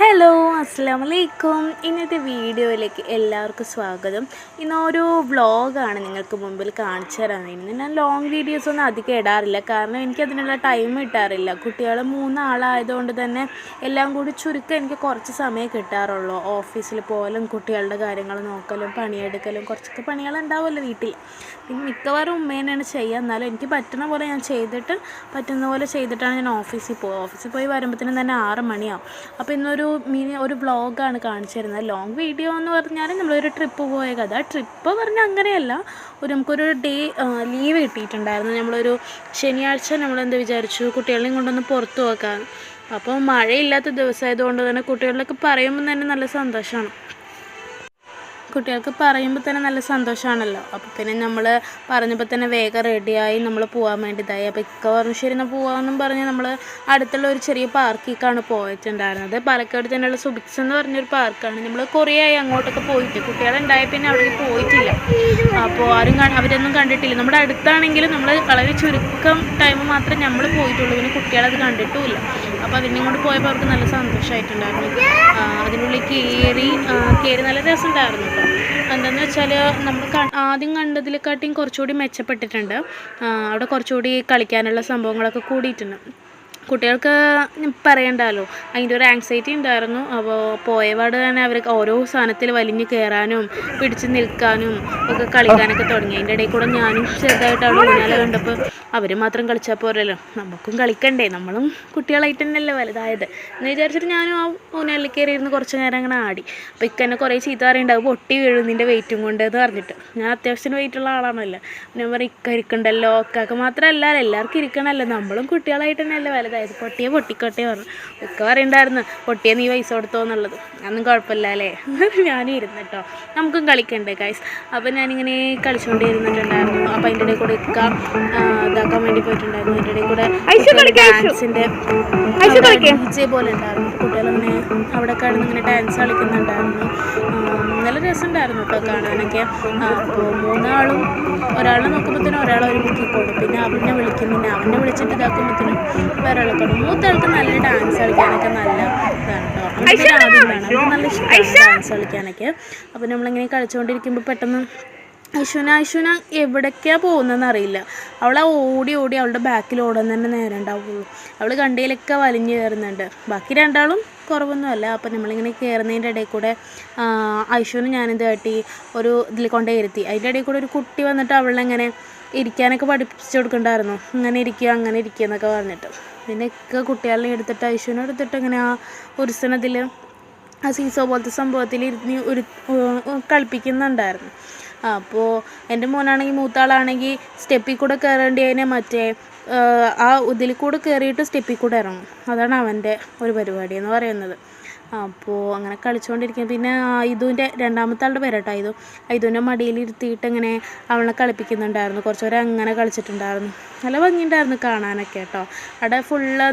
Hello അസ്സാം വലൈക്കും ഇന്നത്തെ വീഡിയോയിലേക്ക് എല്ലാവർക്കും സ്വാഗതം. ഇന്നൊരു വ്ളോഗാണ് നിങ്ങൾക്ക് മുമ്പിൽ കാണിച്ചു തരാൻ ഞാൻ ലോങ് വീഡിയോസ് ഒന്നും അധികം ഇടാറില്ല. കാരണം എനിക്ക് അതിനുള്ള ടൈം കിട്ടാറില്ല. കുട്ടികൾ മൂന്നാളായതുകൊണ്ട് തന്നെ എല്ലാം കൂടി ചുരുക്കം എനിക്ക് കുറച്ച് സമയം കിട്ടാറുള്ളൂ. ഓഫീസിൽ പോലും കുട്ടികളുടെ കാര്യങ്ങൾ നോക്കലും പണിയെടുക്കലും കുറച്ചൊക്കെ പണികളുണ്ടാവുമല്ലോ വീട്ടിൽ. പിന്നെ മിക്കവാറും ഉമ്മേനെയാണ് ചെയ്യുക. എന്നാലും എനിക്ക് പറ്റുന്ന പോലെ ഞാൻ ചെയ്തിട്ട് പറ്റുന്ന പോലെ ചെയ്തിട്ടാണ് ഞാൻ ഓഫീസിൽ പോകുക ഓഫീസിൽ പോയി വരുമ്പോഴത്തേനും തന്നെ ആറ് മണിയാവും. അപ്പോൾ ഇന്നൊരു മിനി ഒരു വ്ളോഗാണ് കാണിച്ചു തരുന്നത്. ലോങ് വീഡിയോ എന്ന് പറഞ്ഞാൽ നമ്മളൊരു ട്രിപ്പ് പോയ കഥ ട്രിപ്പ് പറഞ്ഞാൽ അങ്ങനെയല്ല. ഒരു നമുക്കൊരു ഡേ ലീവ് കിട്ടിയിട്ടുണ്ടായിരുന്നു. നമ്മളൊരു ശനിയാഴ്ച നമ്മളെന്ത് വിചാരിച്ചു? കുട്ടികളെയും കൊണ്ടൊന്ന് പുറത്തു പോക്കാൻ അപ്പോൾ മഴയില്ലാത്ത ദിവസമായതുകൊണ്ട് തന്നെ കുട്ടികളിലൊക്കെ പറയുമ്പോൾ തന്നെ നല്ല സന്തോഷമാണ്. കുട്ടികൾക്ക് പറയുമ്പോൾ തന്നെ നല്ല സന്തോഷമാണല്ലോ അപ്പോൾ പിന്നെ നമ്മൾ പറഞ്ഞപ്പോൾ തന്നെ വേഗം റെഡിയായി നമ്മൾ പോകാൻ വേണ്ടിയതായി അപ്പോൾ ഇക്ക പറഞ്ഞു ശരി എന്നാൽ പോകാമെന്നും പറഞ്ഞ് നമ്മൾ അടുത്തുള്ള ഒരു ചെറിയ പാർക്കിലേക്കാണ് പോയിട്ടുണ്ടായിരുന്നത്. പാലക്കാട് തന്നെയുള്ള സുബിക്സ് എന്ന് പറഞ്ഞൊരു പാർക്കാണ്. നമ്മൾ കുറേ ആയി അങ്ങോട്ടൊക്കെ പോയിട്ട്. കുട്ടികളുണ്ടായ പിന്നെ അവിടേക്ക് പോയിട്ടില്ല. അപ്പോൾ ആരും അവരൊന്നും കണ്ടിട്ടില്ല. നമ്മുടെ അടുത്താണെങ്കിലും നമ്മൾ വളരെ ചുരുക്കം ടൈം മാത്രമേ നമ്മൾ പോയിട്ടുള്ളൂ. പിന്നെ കുട്ടികളത് കണ്ടിട്ടുമില്ല. അപ്പോൾ അതിനെ കൊണ്ട് പോയപ്പോൾ അവർക്ക് നല്ല സന്തോഷമായിട്ടുണ്ടായിരുന്നു അതിനുള്ളിൽ കയറി കയറി നല്ല രസമുണ്ടായിരുന്നു എന്താണെന്ന് വെച്ചാൽ നമ്മൾ ആദ്യം കണ്ടതിലെക്കാട്ടിയും കുറച്ചുകൂടി മെച്ചപ്പെട്ടിട്ടുണ്ട്. അവിടെ കുറച്ചുകൂടി കളിക്കാനുള്ള സംഭവങ്ങളൊക്കെ കൂടിയിട്ടുണ്ട്. കുട്ടികൾക്ക് പറയണ്ടല്ലോ. അതിന്റെ ഒരു ആങ്സൈറ്റി ഉണ്ടായിരുന്നു. അപ്പോൾ പോയപാട് തന്നെ അവർക്ക് ഓരോ സാധനത്തിൽ വലിഞ്ഞ് കയറാനും പിടിച്ച് നിൽക്കാനും ഒക്കെ കളിക്കാനൊക്കെ തുടങ്ങി. അതിന്റെ ഇടയിൽ കൂടെ ഞാനും ചെറുതായിട്ട് അവിടെ ഊഞ്ഞാല കണ്ടപ്പോൾ അവർ മാത്രം കളിച്ചാൽ പോരല്ലോ. നമുക്കും കളിക്കണ്ടേ. നമ്മളും കുട്ടികളായിട്ട് തന്നെയല്ലേ വലുതായത്. എന്ന് വിചാരിച്ചിട്ട് ഞാനും ആ ഊഞ്ഞാലിൽ കയറിയിരുന്ന് കുറച്ച് നേരം അങ്ങനെ ആടി. അപ്പോൾ ഇക്ക എന്നെ കുറേ ചീത്ത പറയുണ്ടാവും പൊട്ടി വീഴും നിന്റെ വെയിറ്റും കൊണ്ട് എന്ന് പറഞ്ഞിട്ട്. ഞാൻ അത്യാവശ്യത്തിന് വെയിറ്റുള്ള ആളാണല്ലോ. ഞാൻ പറയും ഇക്ക ഇരിക്കണ്ടല്ലോ. ഇക്കാക്ക് മാത്രമല്ല. എല്ലാവർക്കും ഇരിക്കണമല്ലോ. നമ്മളും കുട്ടികളായിട്ട് തന്നെയല്ലേ വലുതായത് പൊട്ടിയെ പൊട്ടിക്കോട്ടെ പറഞ്ഞു. ഒക്കെ പറയണ്ടായിരുന്നു പൊട്ടിയെ നീ പൈസ കൊടുത്തോ എന്നുള്ളത്. അന്നും കുഴപ്പമില്ല അല്ലേ? ഞാനും ഇരുന്നു കേട്ടോ നമുക്കും കളിക്കണ്ടേ ഗൈസ് അപ്പോൾ ഞാനിങ്ങനെ കളിച്ചുകൊണ്ടേ ഇരുന്നിട്ടുണ്ടായിരുന്നു അപ്പോൾ അതിന്റെ ഇടയിൽ കൂടെ ഇക്ക ഇതാക്കാൻ വേണ്ടി പോയിട്ടുണ്ടായിരുന്നു. അതിന്റെ ഇടയിൽ കൂടെ ഡാൻസിന്റെ ഡി പോലെ ഉണ്ടായിരുന്നു. കുട്ടികളങ്ങനെ അവിടെ കിടന്ന് ഇങ്ങനെ ഡാൻസ് കളിക്കുന്നുണ്ടായിരുന്നു. നല്ല രസമുണ്ടായിരുന്നു കേട്ടോ കാണാനൊക്കെ. അപ്പോൾ മൂന്നാളും ഒരാളെ നോക്കുമ്പോഴത്തേനും ഒരാളെ ഒരു മുക്കിക്കോടും പിന്നെ അവനെ വിളിക്കും. പിന്നെ അവനെ വിളിച്ചിട്ട് ഇതാക്കുമ്പോഴത്തേനും വേറെ ആളെ കൊടുക്കും മൂത്ത ആൾക്ക് നല്ല ഡാൻസ് കളിക്കാനൊക്കെ നല്ല ഇതാണ് കേട്ടോ. നല്ല ഇഷ്ടമാണ് ഡാൻസ് കളിക്കാനൊക്കെ. അപ്പോൾ നമ്മളിങ്ങനെ കളിച്ചുകൊണ്ടിരിക്കുമ്പോൾ പെട്ടെന്ന് ഐശുന അശ്വന എവിടേക്കാണ് പോകുന്നതെന്ന് അറിയില്ല. അവളെ ഓടി ഓടി അവളുടെ ബാക്കിൽ ഓടാൻ തന്നെ നേരം ഉണ്ടാവുള്ളൂ. അവൾ കണ്ടയിലൊക്കെ വലിഞ്ഞു കയറുന്നുണ്ട്. ബാക്കി രണ്ടാളും കുറവൊന്നുമല്ല അപ്പം നമ്മളിങ്ങനെ കയറുന്നതിന്റെ ഇടയിൽ കൂടെ ഐശുവിന് ഞാനെന്ത് കാട്ടി ഒരു ഇതിൽ കൊണ്ടേ ഇരുത്തി. അതിന്റെ ഇടയിൽ കൂടെ ഒരു കുട്ടി വന്നിട്ട് അവളിങ്ങനെ ഇരിക്കാനൊക്കെ പഠിപ്പിച്ചു കൊടുക്കണ്ടായിരുന്നു. ഇങ്ങനെ ഇരിക്കുക അങ്ങനെ ഇരിക്കുക എന്നൊക്കെ പറഞ്ഞിട്ട്. പിന്നെ ഒക്കെ കുട്ടികളെ എടുത്തിട്ട് ഐശുവിനെ എടുത്തിട്ട് ഇങ്ങനെ ആ ഉത്സവത്തിൽ ആ സീസോ പോലത്തെ സംഭവത്തിൽ ഇരുന്ന് ഒരു കളിപ്പിക്കുന്നുണ്ടായിരുന്നു. അപ്പോൾ എന്റെ മോനാണെങ്കിൽ മൂത്താളാണെങ്കിൽ സ്റ്റെപ്പിൽ കൂടെ കയറേണ്ടി അതിനെ മറ്റേ ആ, ഇതിൽ കൂടെ കയറിയിട്ട് സ്റ്റെപ്പിൽ കൂടെ ഇറങ്ങും. അതാണ് അവന്റെ ഒരു പരിപാടി എന്ന് പറയുന്നത്. അപ്പോൾ അങ്ങനെ കളിച്ചുകൊണ്ടിരിക്കും പിന്നെ ഇതുവിന്റെ രണ്ടാമത്തെ ആളുടെ പേരട്ടോ ഇതു ഇതുവിന്റെ മടിയിലിരുത്തിയിട്ട് ഇങ്ങനെ അവളെ കളിപ്പിക്കുന്നുണ്ടായിരുന്നു. കുറച്ച് നേരം അങ്ങനെ കളിച്ചിട്ടുണ്ടായിരുന്നു. നല്ല ഭംഗിയുണ്ടായിരുന്നു കാണാനൊക്കെ കേട്ടോ. അവിടെ ഫുള്ള്